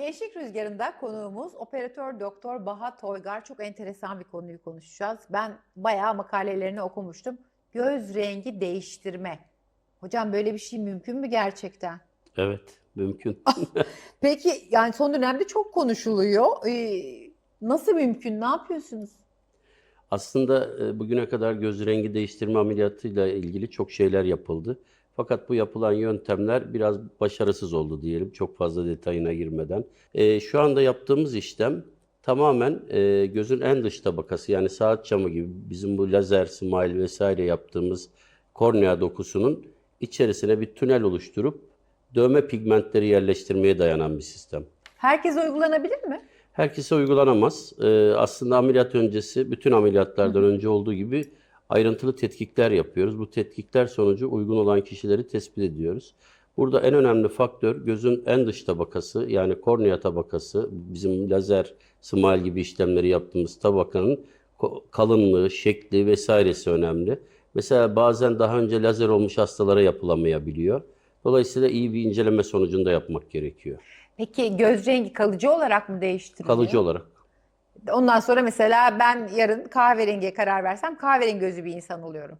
Gençlik Rüzgarı'nda konuğumuz operatör doktor Baha Toygar. Çok enteresan bir konuyu konuşacağız. Ben bayağı makalelerini okumuştum. Göz rengi değiştirme. Hocam böyle bir şey mümkün mü gerçekten? Evet, mümkün. Peki yani son dönemde çok konuşuluyor. Ee, nasıl mümkün? Ne yapıyorsunuz? Aslında e, bugüne kadar göz rengi değiştirme ameliyatıyla ilgili çok şeyler yapıldı. Fakat bu yapılan yöntemler biraz başarısız oldu diyelim, çok fazla detayına girmeden. E, şu anda yaptığımız işlem tamamen e, gözün en dış tabakası yani saat camı gibi bizim bu lazer, smile vesaire yaptığımız kornea dokusunun içerisine bir tünel oluşturup dövme pigmentleri yerleştirmeye dayanan bir sistem. Herkese uygulanabilir mi? Herkese uygulanamaz. Ee, aslında ameliyat öncesi, bütün ameliyatlardan önce olduğu gibi ayrıntılı tetkikler yapıyoruz. Bu tetkikler sonucu uygun olan kişileri tespit ediyoruz. Burada en önemli faktör gözün en dış tabakası yani kornea tabakası, bizim lazer, smile gibi işlemleri yaptığımız tabakanın kalınlığı, şekli vesairesi önemli. Mesela bazen daha önce lazer olmuş hastalara yapılamayabiliyor. Dolayısıyla iyi bir inceleme sonucunda yapmak gerekiyor. Peki göz rengi kalıcı olarak mı değiştiriliyor? Kalıcı olarak. Ondan sonra mesela ben yarın kahverengiye karar versem kahverengi gözü bir insan oluyorum.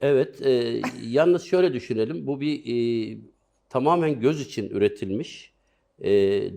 Evet, e, yalnız şöyle düşünelim. Bu bir e, tamamen göz için üretilmiş e,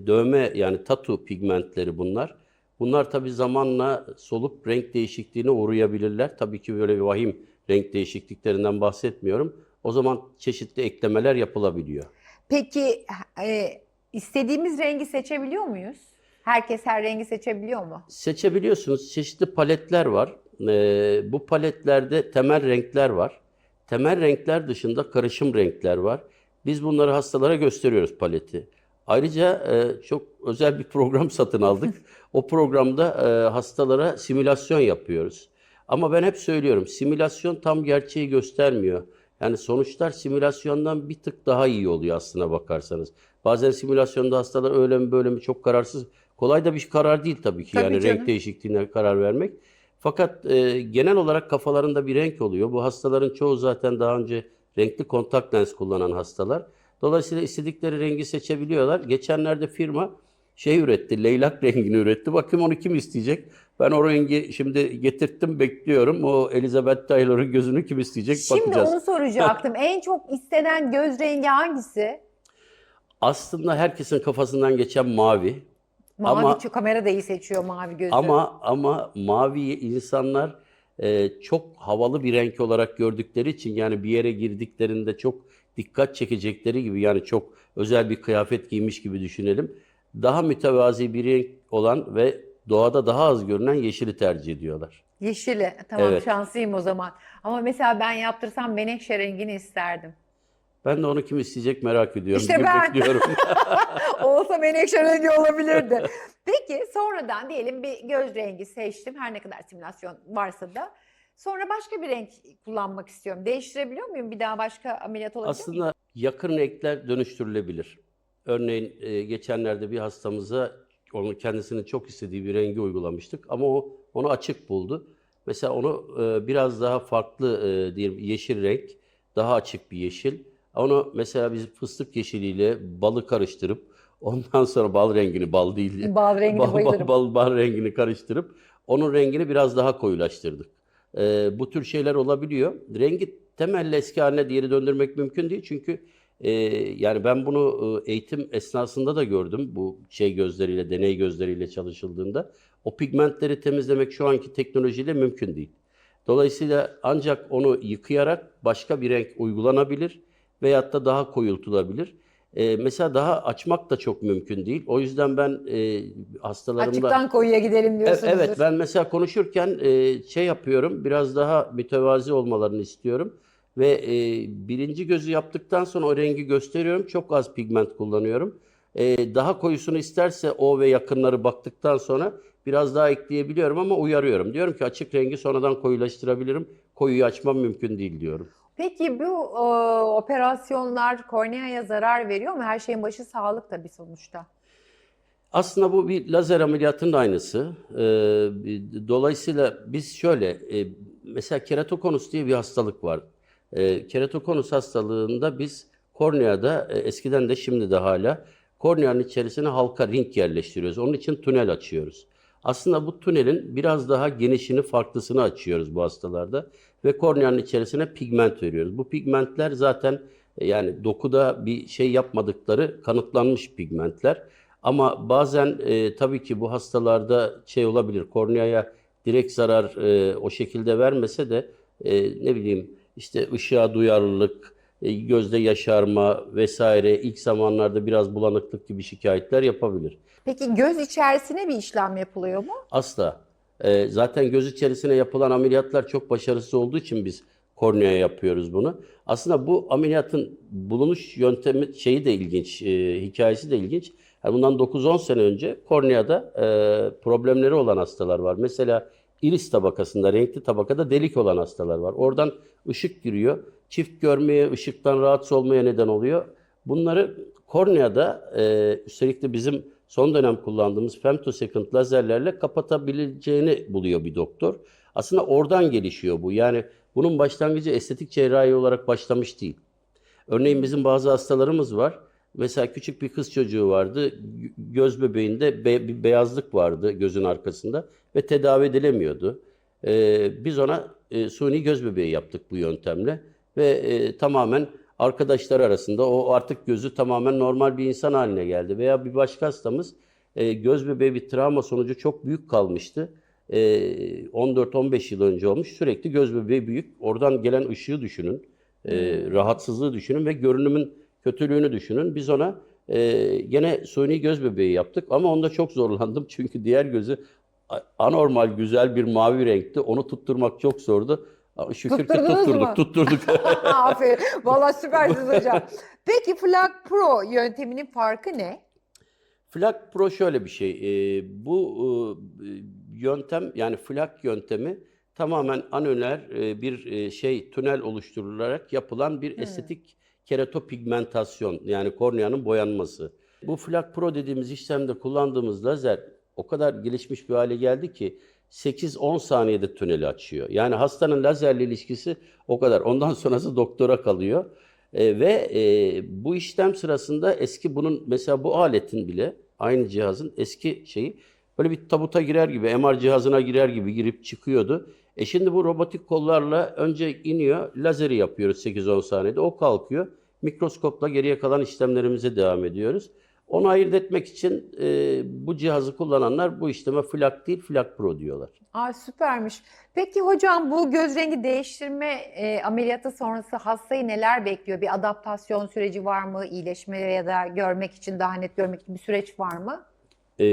dövme yani tatu pigmentleri bunlar. Bunlar tabii zamanla solup renk değişikliğine uğrayabilirler. Tabii ki böyle bir vahim renk değişikliklerinden bahsetmiyorum. O zaman çeşitli eklemeler yapılabiliyor. Peki e, istediğimiz rengi seçebiliyor muyuz? Herkes her rengi seçebiliyor mu? Seçebiliyorsunuz. Çeşitli paletler var. Ee, bu paletlerde temel renkler var. Temel renkler dışında karışım renkler var. Biz bunları hastalara gösteriyoruz paleti. Ayrıca e, çok özel bir program satın aldık. O programda e, hastalara simülasyon yapıyoruz. Ama ben hep söylüyorum, simülasyon tam gerçeği göstermiyor. Yani sonuçlar simülasyondan bir tık daha iyi oluyor aslına bakarsanız. Bazen simülasyonda hastalar öyle mi böyle mi çok kararsız. Kolay da bir karar değil tabii ki Tabii yani canım. renk değişikliğine karar vermek. Fakat e, genel olarak kafalarında bir renk oluyor. Bu hastaların çoğu zaten daha önce renkli kontak lens kullanan hastalar. Dolayısıyla istedikleri rengi seçebiliyorlar. Geçenlerde firma şey üretti, leylak rengini üretti. Bakayım onu kim isteyecek? Ben o rengi şimdi getirttim, bekliyorum. O Elizabeth Taylor'ın gözünü kim isteyecek Şimdi bakacağız. onu soracaktım. en çok istenen göz rengi hangisi? Aslında herkesin kafasından geçen mavi. Mavi Ama- çünkü kamera da iyi seçiyor mavi gözü. Ama ama maviyi insanlar e, çok havalı bir renk olarak gördükleri için yani bir yere girdiklerinde çok dikkat çekecekleri gibi yani çok özel bir kıyafet giymiş gibi düşünelim. Daha mütevazi bir renk olan ve doğada daha az görünen yeşili tercih ediyorlar. Yeşili. Tamam Evet. şanslıyım o zaman. Ama mesela ben yaptırsam menekşe rengini isterdim. Ben de onu kim isteyecek merak ediyorum. İşte ben. bekliyorum. Olsa menekşe rengi olabilirdi. Peki sonradan diyelim bir göz rengi seçtim. Her ne kadar simülasyon varsa da. Sonra başka bir renk kullanmak istiyorum. Değiştirebiliyor muyum? Bir daha başka ameliyat olabilir miyim? Aslında yakın renkler dönüştürülebilir. Örneğin e, geçenlerde bir hastamıza onun kendisinin çok istediği bir rengi uygulamıştık ama o onu açık buldu. Mesela onu e, biraz daha farklı e, diyelim yeşil renk, daha açık bir yeşil. Onu mesela biz fıstık yeşiliyle balı karıştırıp ondan sonra bal rengini bal değil Bal rengine bal, bayılırım. bal, bal, bal rengini karıştırıp onun rengini biraz daha koyulaştırdık. Ee, bu tür şeyler olabiliyor. Rengi temelli eski haline geri döndürmek mümkün değil çünkü e, yani ben bunu e, eğitim esnasında da gördüm bu şey gözleriyle, deney gözleriyle çalışıldığında. O pigmentleri temizlemek şu anki teknolojiyle mümkün değil. Dolayısıyla ancak onu yıkayarak başka bir renk uygulanabilir veyahut da daha koyultulabilir. Ee, mesela daha açmak da çok mümkün değil. O yüzden ben e, hastalarımda... Açıktan koyuya gidelim E- diyorsunuzdur. Evet ben mesela konuşurken e, şey yapıyorum biraz daha mütevazi olmalarını istiyorum ve e, birinci gözü yaptıktan sonra o rengi gösteriyorum çok az pigment kullanıyorum. E, daha koyusunu isterse o ve yakınları baktıktan sonra biraz daha ekleyebiliyorum ama uyarıyorum. Diyorum ki açık rengi sonradan koyulaştırabilirim. Koyuyu açmam mümkün değil diyorum. Peki bu e, operasyonlar korneaya zarar veriyor mu? Her şeyin başı sağlık tabii sonuçta. Aslında bu bir lazer ameliyatının aynısı. Ee, dolayısıyla biz şöyle, e, mesela keratokonus diye bir hastalık var. Ee, keratokonus hastalığında biz korneada, e, eskiden de şimdi de hala korneanın içerisine halka ring yerleştiriyoruz. Onun için tünel açıyoruz. Aslında bu tünelin biraz daha genişini, farklısını açıyoruz bu hastalarda ve korneanın içerisine pigment veriyoruz. Bu pigmentler zaten e, yani dokuda bir şey yapmadıkları kanıtlanmış pigmentler. Ama bazen e, tabii ki bu hastalarda şey olabilir, korneaya direkt zarar e, o şekilde vermese de e, ne bileyim işte ışığa duyarlılık, e, gözde yaşarma vesaire ilk zamanlarda biraz bulanıklık gibi şikayetler yapabilir. Peki göz içerisine bir işlem yapılıyor mu? Asla. E, zaten göz içerisine yapılan ameliyatlar çok başarısız olduğu için biz korneaya yapıyoruz bunu. Aslında bu ameliyatın bulunuş yöntemi şeyi de ilginç, e, hikayesi de ilginç. Yani bundan 9-10 sene önce korneada e, problemleri olan hastalar var. Mesela iris tabakasında, renkli tabakada delik olan hastalar var. Oradan ışık giriyor. Çift görmeye, ışıktan rahatsız olmaya neden oluyor. Bunları korneada, e, üstelik de bizim son dönem kullandığımız femtosecond lazerlerle kapatabileceğini buluyor bir doktor. Aslında oradan gelişiyor bu. Yani bunun başlangıcı estetik cerrahi olarak başlamış değil. Örneğin bizim bazı hastalarımız var. Mesela küçük bir kız çocuğu vardı. Gö- Göz bebeğinde be- bir beyazlık vardı gözün arkasında ve tedavi edilemiyordu. Ee, biz ona e, suni göz bebeği yaptık bu yöntemle ve e, tamamen arkadaşlar arasında o artık gözü tamamen normal bir insan haline geldi. Veya bir başka hastamız e, göz bebeği bir travma sonucu çok büyük kalmıştı. E, 14-15 yıl önce olmuş. Sürekli göz bebeği büyük. Oradan gelen ışığı düşünün. e, rahatsızlığı düşünün ve görünümün kötülüğünü düşünün. Biz ona e, gene suni göz bebeği yaptık ama onda çok zorlandım. Çünkü diğer gözü anormal güzel bir mavi renkti. Onu tutturmak çok zordu. Şükür ki tutturduk, mu? tutturduk. Aferin. Valla süpersiniz hocam. Peki Flak Pro yönteminin farkı ne? Flak Pro şöyle bir şey. e, bu e, yöntem yani flak yöntemi tamamen anöler e, bir e, şey tünel oluşturularak yapılan bir estetik keratopigmentasyon yani korneanın boyanması. Bu Flak Pro dediğimiz işlemde kullandığımız lazer o kadar gelişmiş bir hale geldi ki 8-10 saniyede tüneli açıyor. Yani hastanın lazerle ilişkisi o kadar. Ondan sonrası doktora kalıyor. E, ve e, bu işlem sırasında eski bunun mesela bu aletin bile aynı cihazın eski şeyi böyle bir tabuta girer gibi MR cihazına girer gibi girip çıkıyordu. E şimdi bu robotik kollarla önce iniyor, lazeri yapıyoruz 8-10 saniyede. O kalkıyor. Mikroskopla geriye kalan işlemlerimize devam ediyoruz. Onu ayırt etmek için e, bu cihazı kullananlar bu işleme Flak değil, Flak Pro diyorlar. Aa, süpermiş. Peki hocam bu göz rengi değiştirme e, ameliyatı sonrası hastayı neler bekliyor? Bir adaptasyon süreci var mı? İyileşme ya da görmek için, daha net görmek için bir süreç var mı? Ee,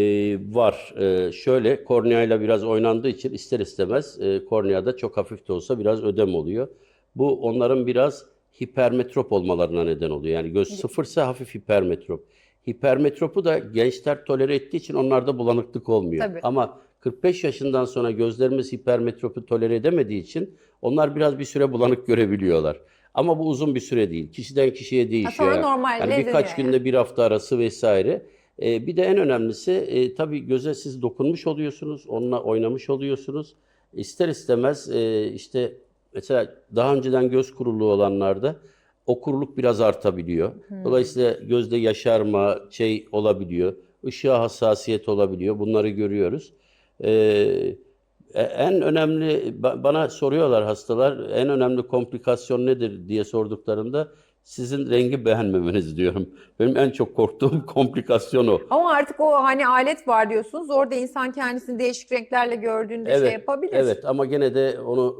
var. Ee, şöyle korneayla biraz oynandığı için ister istemez e, korneada çok hafif de olsa biraz ödem oluyor. Bu onların biraz hipermetrop olmalarına neden oluyor. Yani göz sıfırsa hafif hipermetrop. Hipermetropu da gençler tolere ettiği için onlarda bulanıklık olmuyor. Tabii. Ama 45 yaşından sonra gözlerimiz hipermetropu tolere edemediği için onlar biraz bir süre bulanık görebiliyorlar. Ama bu uzun bir süre değil. Kişiden kişiye değişiyor. sonra normal Yani birkaç yani. günde bir hafta arası vesaire. Ee, bir de en önemlisi e, tabii göze siz dokunmuş oluyorsunuz, onunla oynamış oluyorsunuz. İster istemez e, işte mesela daha önceden göz kuruluğu olanlarda o kuruluk biraz artabiliyor. Dolayısıyla gözde yaşarma şey olabiliyor, ışığa hassasiyet olabiliyor. Bunları görüyoruz. Ee, e- en önemli ba- bana soruyorlar hastalar en önemli komplikasyon nedir diye sorduklarında sizin rengi beğenmemeniz diyorum. Benim en çok korktuğum komplikasyon o. Ama artık o hani alet var diyorsunuz. Orada insan kendisini değişik renklerle gördüğünde şey yapabilir. Evet ama gene de onu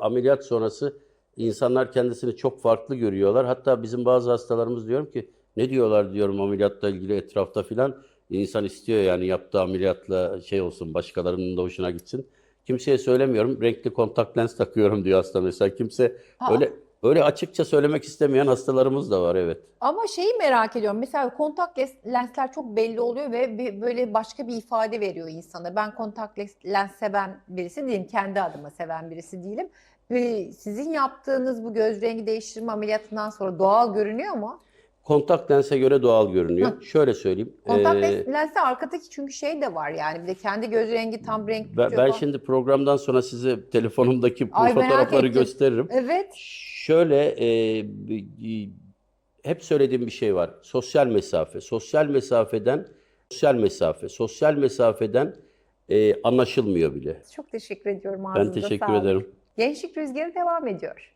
e, ameliyat sonrası insanlar kendisini çok farklı görüyorlar. Hatta bizim bazı hastalarımız diyorum ki ne diyorlar diyorum ameliyatla ilgili etrafta filan. İnsan istiyor yani yaptığı ameliyatla şey olsun başkalarının da hoşuna gitsin. Kimseye söylemiyorum. Renkli kontak lens takıyorum diyor hasta mesela. Kimse Aa. öyle öyle açıkça söylemek istemeyen hastalarımız da var evet. Ama şeyi merak ediyorum. Mesela kontak lensler çok belli oluyor ve bir, böyle başka bir ifade veriyor insana. Ben kontak lens seven birisi değilim. Kendi adıma seven birisi değilim. Sizin yaptığınız bu göz rengi değiştirme ameliyatından sonra doğal görünüyor mu? Kontak lense göre doğal görünüyor. Şöyle söyleyeyim. Kontak ee, lens- lenste arkadaki çünkü şey de var yani. Bir de kendi göz rengi tam renk ben, ben şimdi programdan sonra size telefonumdaki bu Ay, fotoğrafları gösteririm. Evet. Şöyle e, hep söylediğim bir şey var. Sosyal mesafe. Sosyal mesafeden sosyal mesafe. Sosyal mesafeden e, anlaşılmıyor bile. Çok teşekkür ediyorum. Ben Ağzınıza teşekkür sağlık. ederim. Gençlik Rüzgarı devam ediyor.